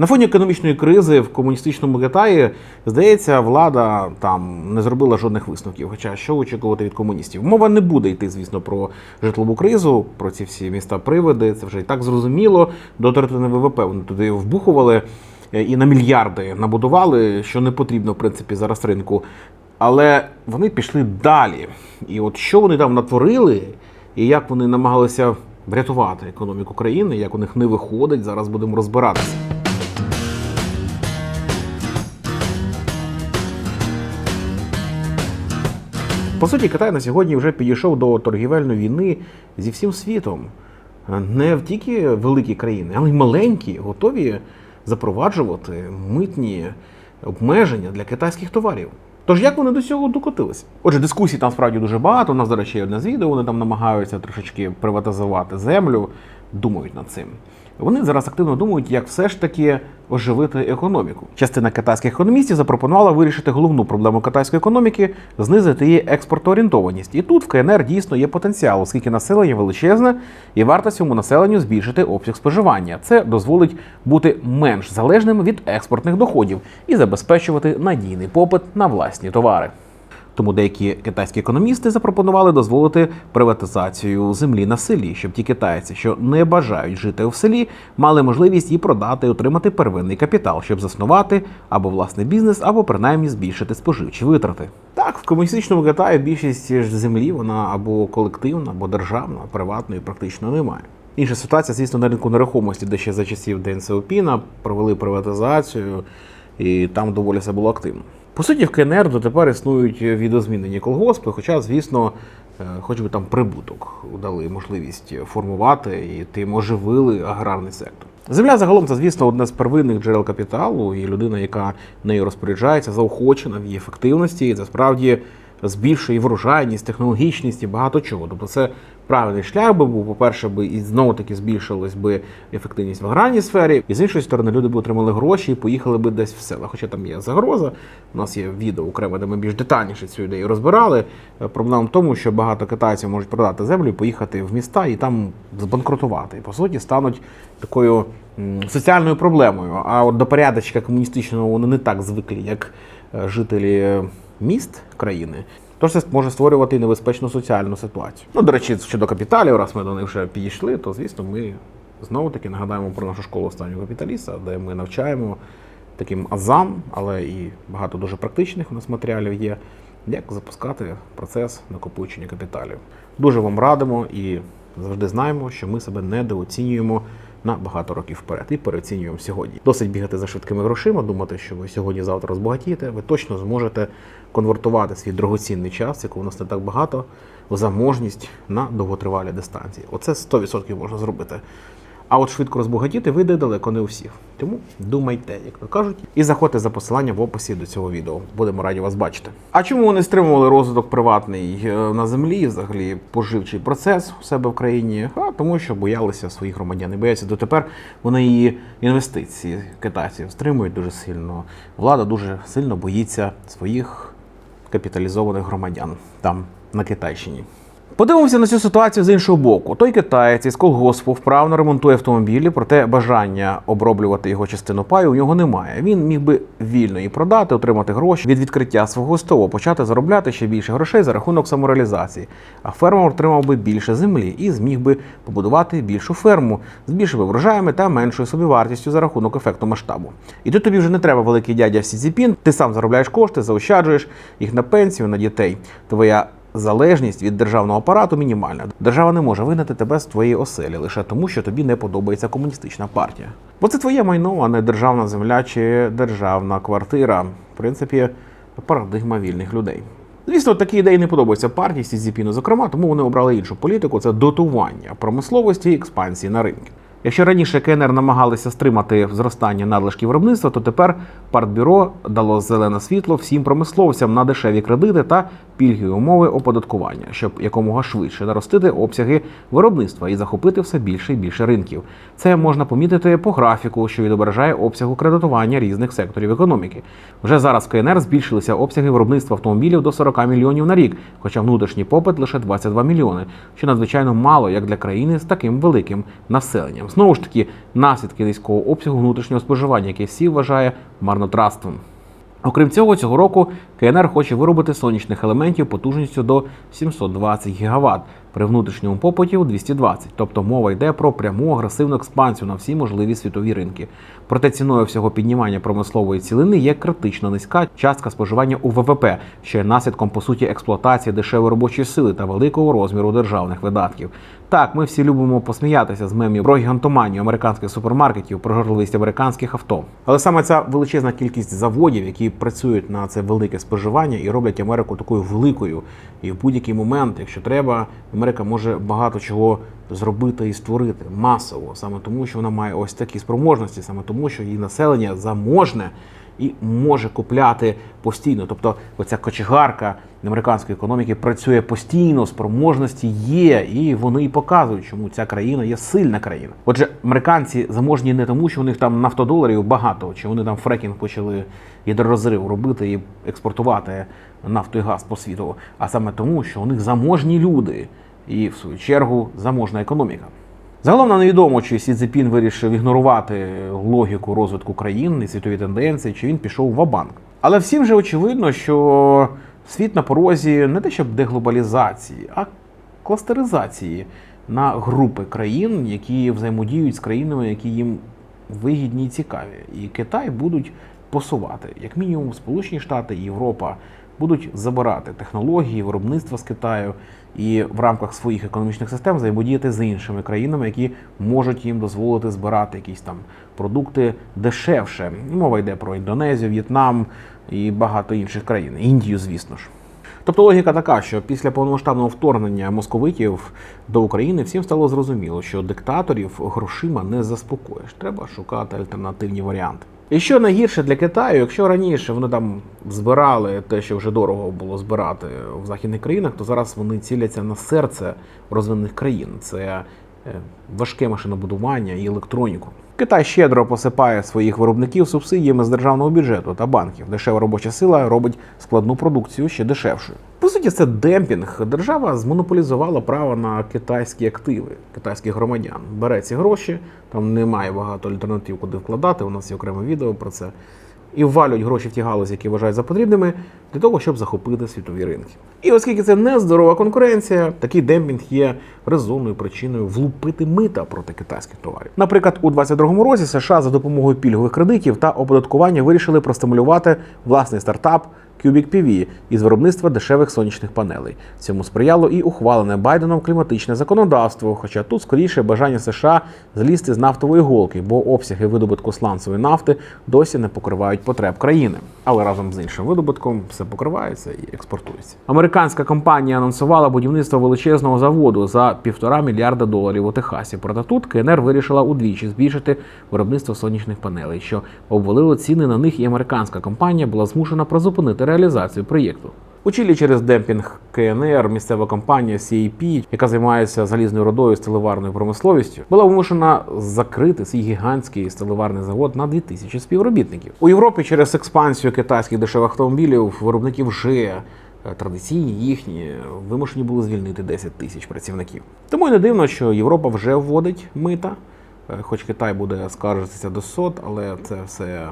На фоні економічної кризи в комуністичному Китаї, здається, влада там не зробила жодних висновків. Хоча що очікувати від комуністів? Мова не буде йти, звісно, про житлову кризу, про ці всі міста приводи. Це вже і так зрозуміло. До третини ВВП вони туди вбухували е, і на мільярди набудували, що не потрібно, в принципі, зараз ринку. Але вони пішли далі. І от що вони там натворили, і як вони намагалися врятувати економіку країни, як у них не виходить, зараз будемо розбиратися. По суті, Китай на сьогодні вже підійшов до торгівельної війни зі всім світом. Не тільки великі країни, але й маленькі готові запроваджувати митні обмеження для китайських товарів. Тож як вони до цього докотилися? Отже, дискусій там справді дуже багато. У нас, до речі, одне з відео, вони там намагаються трошечки приватизувати землю, думають над цим. Вони зараз активно думають, як все ж таки оживити економіку. Частина китайських економістів запропонувала вирішити головну проблему китайської економіки знизити її експортоорієнтованість. І тут в КНР дійсно є потенціал, оскільки населення величезне, і варто цьому населенню збільшити обсяг споживання. Це дозволить бути менш залежним від експортних доходів і забезпечувати надійний попит на власні товари. Тому деякі китайські економісти запропонували дозволити приватизацію землі на селі, щоб ті китайці, що не бажають жити в селі, мали можливість її продати і отримати первинний капітал, щоб заснувати або власний бізнес, або принаймні збільшити споживчі витрати. Так, в комуністичному Китаї більшість землі вона або колективна, або державна, приватної практично немає. Інша ситуація, звісно, на ринку нерухомості, де ще за часів Ден Сяопіна провели приватизацію, і там доволі все було активно. По суті, в КНР дотепер існують відозмінені колгоспи, хоча, звісно, е, хоч би там прибуток дали можливість формувати і тим оживили аграрний сектор. Земля загалом це, звісно, одне з первинних джерел капіталу, і людина, яка нею розпоряджається, заохочена в її ефективності, і це справді збільшує і врожайність, технологічність і багато чого. Тобто це правильний шлях би був. По-перше, би і знову таки збільшилась би ефективність в аграрній сфері, і з іншої сторони, люди б отримали гроші і поїхали би десь в села. Хоча там є загроза. У нас є відео окремо, де ми більш детальніше цю ідею розбирали. Е, Проблема в тому, що багато китайців можуть продати землю, поїхати в міста і там збанкрутувати. І по суті стануть такою соціальною проблемою. А от до порядочка комуністичного вони не так звиклі, як е, жителі міст країни. Тож це може створювати небезпечну соціальну ситуацію. Ну, до речі, щодо капіталів, раз ми до них вже підійшли, то звісно, ми знову таки нагадаємо про нашу школу останнього капіталіста, де ми навчаємо таким азам, але і багато дуже практичних у нас матеріалів є, як запускати процес накопичення капіталів. Дуже вам радимо і завжди знаємо, що ми себе недооцінюємо на багато років вперед і переоцінюємо сьогодні. Досить бігати за швидкими грошима, думати, що ви сьогодні-завтра розбагатієте. Ви точно зможете конвертувати свій дорогоцінний час, якого у нас не так багато, в заможність на довготривалі дистанції. Оце 100% можна зробити. А от швидко розбагатіти вийде далеко не у всіх. Тому думайте, як то кажуть, і заходьте за посиланням в описі до цього відео. Будемо раді вас бачити. А чому вони стримували розвиток приватний е, на землі, взагалі поживчий процес у себе в країні? А тому, що боялися своїх громадян. І бояться дотепер вони її інвестиції китайців стримують дуже сильно. Влада дуже сильно боїться своїх капіталізованих громадян там на Китайщині. Подивимося на цю ситуацію з іншого боку. Той китаєць із колгоспу вправно ремонтує автомобілі, проте бажання оброблювати його частину паю у нього немає. Він міг би вільно її продати, отримати гроші від відкриття свого стову, почати заробляти ще більше грошей за рахунок самореалізації. А фермер отримав би більше землі і зміг би побудувати більшу ферму з більшими врожаями та меншою собівартістю за рахунок ефекту масштабу. І тут тобі вже не треба великий дядя Сізіпін, ти сам заробляєш кошти, заощаджуєш їх на пенсію, на дітей. Твоя залежність від державного апарату мінімальна. Держава не може вигнати тебе з твоєї оселі лише тому, що тобі не подобається комуністична партія. Бо це твоє майно, а не державна земля чи державна квартира. В принципі, парадигма вільних людей. Звісно, такі ідеї не подобаються партії Сізіпіну, зокрема, тому вони обрали іншу політику це дотування промисловості і експансії на ринки. Якщо раніше КНР намагалися стримати зростання надлишків виробництва, то тепер партбюро дало зелене світло всім промисловцям на дешеві кредити та пільгові умови оподаткування, щоб якомога швидше наростити обсяги виробництва і захопити все більше і більше ринків. Це можна помітити по графіку, що відображає обсягу кредитування різних секторів економіки. Вже зараз в КНР збільшилися обсяги виробництва автомобілів до 40 мільйонів на рік, хоча внутрішній попит лише 22 мільйони, що надзвичайно мало як для країни з таким великим населенням. Знову ж таки, наслідки низького обсягу внутрішнього споживання, яке всі вважає марнотратством. Окрім цього, цього року КНР хоче виробити сонячних елементів потужністю до 720 ГВт при внутрішньому попиті у 220. Тобто мова йде про пряму агресивну експансію на всі можливі світові ринки. Проте ціною всього піднімання промислової цілини є критично низька частка споживання у ВВП, що є наслідком по суті експлуатації дешевої робочої сили та великого розміру державних видатків. Так, ми всі любимо посміятися з мемів про гігантоманію американських супермаркетів, про горливість американських авто. Але саме ця величезна кількість заводів, які працюють на це велике споживання і роблять Америку такою великою. І в будь-який момент, якщо треба, Америка може багато чого зробити і створити масово, саме тому, що вона має ось такі спроможності, саме тому, що її населення заможне і може купляти постійно. Тобто, оця кочегарка американської економіки працює постійно, спроможності є, і вони і показують, чому ця країна є сильна країна. Отже, американці заможні не тому, що у них там нафтодоларів багато, чи вони там фрекінг почали гідророзрив робити і експортувати нафту і газ по світу, а саме тому, що у них заможні люди, і в свою чергу заможна економіка. Загалом нам невідомо, чи Сі Цзепін вирішив ігнорувати логіку розвитку країн і світові тенденції, чи він пішов в банк. Але всім же очевидно, що світ на порозі не те, щоб деглобалізації, а кластеризації на групи країн, які взаємодіють з країнами, які їм вигідні і цікаві. І Китай будуть посувати, як мінімум, Сполучені Штати і Європа будуть забирати технології, виробництва з Китаю і в рамках своїх економічних систем взаємодіяти з іншими країнами, які можуть їм дозволити збирати якісь там продукти дешевше. Мова йде про Індонезію, В'єтнам і багато інших країн, Індію, звісно ж. Тобто логіка така, що після повномасштабного вторгнення московитів до України всім стало зрозуміло, що диктаторів грошима не заспокоїш. Треба шукати альтернативні варіанти. І що найгірше для Китаю, якщо раніше вони там збирали те, що вже дорого було збирати в західних країнах, то зараз вони ціляться на серце розвинених країн. Це важке машинобудування і електроніку. Китай щедро посипає своїх виробників субсидіями з державного бюджету та банків. Дешева робоча сила робить складну продукцію ще дешевшою. По суті, це демпінг. Держава змонополізувала право на китайські активи китайських громадян. Бере ці гроші, там немає багато альтернатив, куди вкладати. У нас є окреме відео про це. І ввалюють гроші в ті галузі, які вважають за потрібними, для того, щоб захопити світові ринки. І оскільки це нездорова конкуренція, такий демпінг є резонною причиною влупити мита проти китайських товарів. Наприклад, у 2022 році США за допомогою пільгових кредитів та оподаткування вирішили простимулювати власний стартап Cubic PV із виробництва дешевих сонячних панелей. Цьому сприяло і ухвалене Байденом кліматичне законодавство. Хоча тут скоріше бажання США злізти з нафтової голки, бо обсяги видобутку сланцевої нафти досі не покривають потреб країни. Але разом з іншим видобутком все покривається і експортується. Американська компанія анонсувала будівництво величезного заводу за півтора мільярда доларів у Техасі. Проте тут КНР вирішила удвічі збільшити виробництво сонячних панелей, що обвалило ціни на них, і американська компанія була змушена призупинити реалізацію проєкту. У Чилі через демпінг КНР місцева компанія CAP, яка займається залізною родою і сталеварною промисловістю, була вимушена закрити свій гігантський сталеварний завод на 2000 співробітників. У Європі через експансію китайських дешевих автомобілів виробники вже е, традиційні їхні вимушені були звільнити 10 тисяч працівників. Тому й не дивно, що Європа вже вводить мита, Е, хоч Китай буде скаржитися до сот, але це все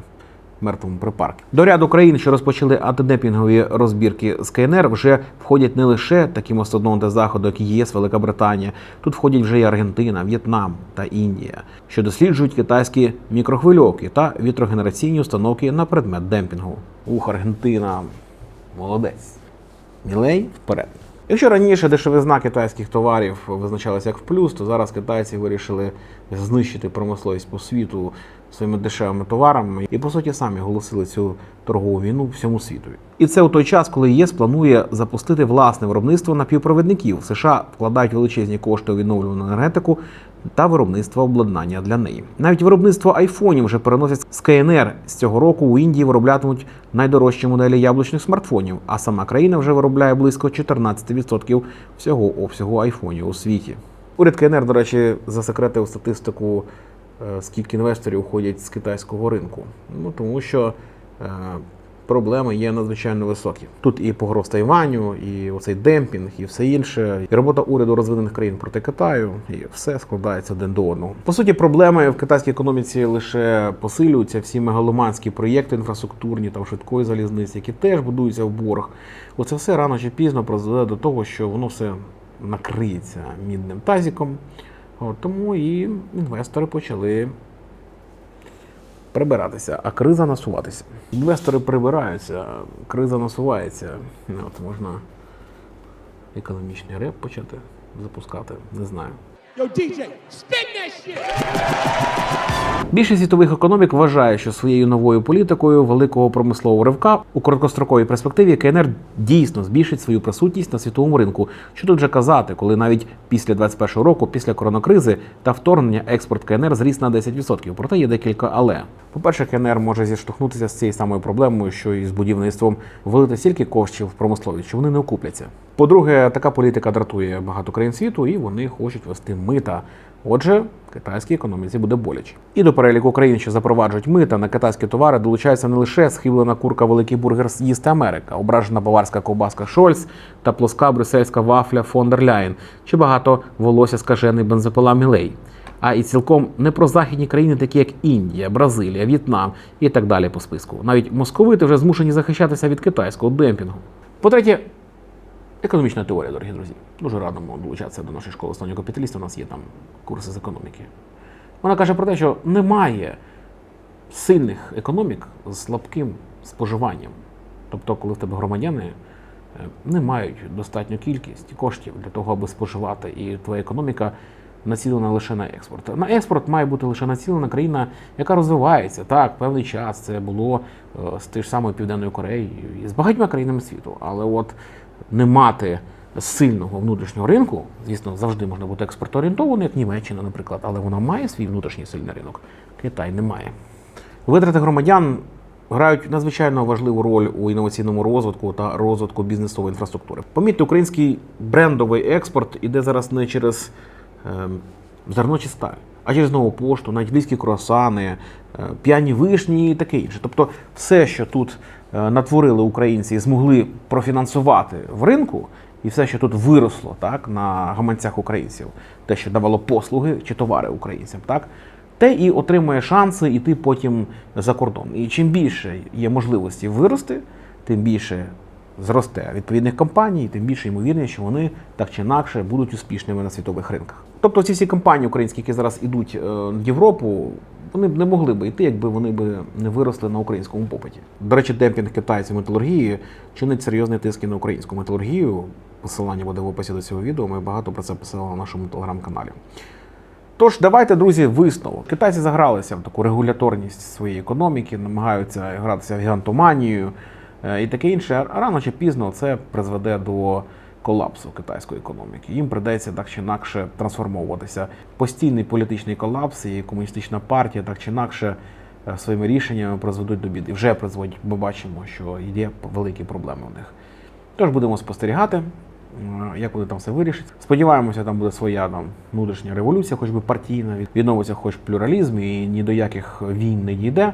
мертвому припарку. До ряду країн, що розпочали антидемпінгові розбірки з КНР, вже входять не лише такі мастодонти заходу, як ЄС, Велика Британія. Тут входять вже і Аргентина, В'єтнам та Індія, що досліджують китайські мікрохвильовки та вітрогенераційні установки на предмет демпінгу. Ух, Аргентина, молодець. Мілей вперед. Якщо раніше дешевизна китайських товарів визначалася як в плюс, то зараз китайці вирішили знищити промисловість по світу своїми дешевими товарами і по суті самі оголосили цю торгову війну всьому світу. І це у той час, коли ЄС планує запустити власне виробництво напівпровідників. США вкладають величезні кошти у відновлювану енергетику та виробництво обладнання для неї. Навіть виробництво айфонів вже переносять з КНР. З цього року у Індії вироблятимуть найдорожчі моделі яблучних смартфонів, а сама країна вже виробляє близько 14% всього обсягу айфонів у світі. Уряд КНР, до речі, засекретив статистику, скільки інвесторів уходять з китайського ринку. Ну тому що е, проблеми є надзвичайно високі. Тут і погроз Тайваню, і оцей демпінг, і все інше, і робота уряду розвинених країн проти Китаю, і все складається один до одного. По суті, проблеми в китайській економіці лише посилюються. Всі мегаломанські проєкти інфраструктурні там швидкої залізниці, які теж будуються в борг. Оце все рано чи пізно призведе до того, що воно все накриється мідним тазіком. Тому і інвестори почали прибиратися, а криза насуватися. Інвестори прибираються, криза насувається. От можна економічний реп почати запускати, не знаю. Yo, DJ, spin that shit! Більшість світових економік вважає, що своєю новою політикою великого промислового ривка у короткостроковій перспективі КНР дійсно збільшить свою присутність на світовому ринку. Що тут вже казати, коли навіть після 21 року, після коронакризи та вторгнення експорт КНР зріс на 10%. Проте є декілька але. По-перше, КНР може зіштовхнутися з цією самою проблемою, що і з будівництвом вилити стільки коштів в промисловість, що вони не окупляться. По-друге, така політика дратує багато країн світу, і вони хочуть вести мита. Отже, китайській економіці буде боляче. І до переліку країн, що запроваджують мита на китайські товари, долучається не лише схиблена курка Великий бургер їсти Америка, ображена баварська ковбаска Шольц та плоска брюссельська вафля фон дер Ляєн, чи багато волосся скажений бензопила Мілей. А і цілком не про західні країни, такі як Індія, Бразилія, В'єтнам і так далі по списку. Навіть московити вже змушені захищатися від китайського демпінгу. По-третє, Економічна теорія, дорогі друзі. Дуже радимо долучатися до нашої школи останнього капіталіста. У нас є там курси з економіки. Вона каже про те, що немає сильних економік з слабким споживанням. Тобто, коли в тебе громадяни е, не мають достатню кількість коштів для того, аби споживати, і твоя економіка націлена лише на експорт. На експорт має бути лише націлена країна, яка розвивається. Так, певний час це було е, з тією ж самою Південною Кореєю і з багатьма країнами світу. Але от не мати сильного внутрішнього ринку, звісно, завжди можна бути експортоорієнтованим, як Німеччина, наприклад, але вона має свій внутрішній сильний ринок. Китай не має. Витрати громадян грають надзвичайно важливу роль у інноваційному розвитку та розвитку бізнесової інфраструктури. Помітьте, український брендовий експорт іде зараз не через е, зерно чи сталь, а через нову пошту, навіть львівські круасани, п'яні вишні і таке інше. Тобто, все, що тут е, натворили українці і змогли профінансувати в ринку, і все, що тут виросло так, на гаманцях українців, те, що давало послуги чи товари українцям, так, те і отримує шанси йти потім за кордон. І чим більше є можливості вирости, тим більше зросте відповідних компаній, тим більше ймовірність, що вони так чи інакше будуть успішними на світових ринках. Тобто ці всі компанії українські, які зараз ідуть е, в Європу, вони б не могли би йти, якби вони б не виросли на українському попиті. До речі, демпінг китайців металургії чинить серйозний тиск на українську металургію. Посилання буде в описі до цього відео. Ми багато про це писали на нашому телеграм-каналі. Тож, давайте, друзі, висновок. Китайці загралися в таку регуляторність своєї економіки, намагаються гратися в гігантоманію е, і таке інше. Рано чи пізно це призведе до колапсу китайської економіки. Їм придеться так чи інакше трансформовуватися. Постійний політичний колапс і комуністична партія так чи інакше е, своїми рішеннями призведуть до біди. Вже призводять, ми бачимо, що є великі проблеми у них. Тож будемо спостерігати, як вони там все вирішать. Сподіваємося, там буде своя там внутрішня революція, хоч би партійна, відновиться хоч плюралізм і ні до яких війн не дійде.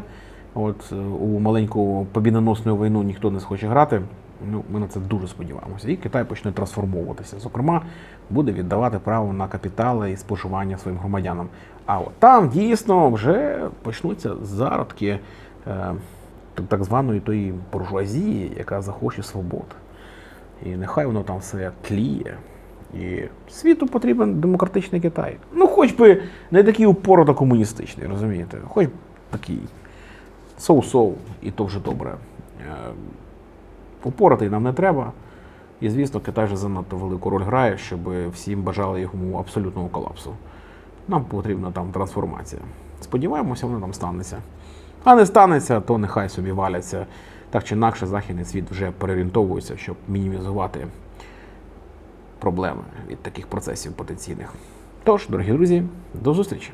От е, у маленьку побідоносну війну ніхто не схоче грати. Ну, ми на це дуже сподіваємося. І Китай почне трансформовуватися. Зокрема, буде віддавати право на капітали і споживання своїм громадянам. А от там дійсно вже почнуться зародки е, так званої тої буржуазії, яка захоче свобод. І нехай воно там все тліє. І світу потрібен демократичний Китай. Ну, хоч би не такий упорото комуністичний, розумієте? Хоч такий соу-соу, і то вже добре. Упоротий нам не треба. І, звісно, Китай вже занадто велику роль грає, щоб всім бажали йому абсолютного колапсу. Нам потрібна там трансформація. Сподіваємося, вона там станеться. А не станеться, то нехай собі валяться. Так чи інакше, західний світ вже переорієнтовується, щоб мінімізувати проблеми від таких процесів потенційних. Тож, дорогі друзі, до зустрічі!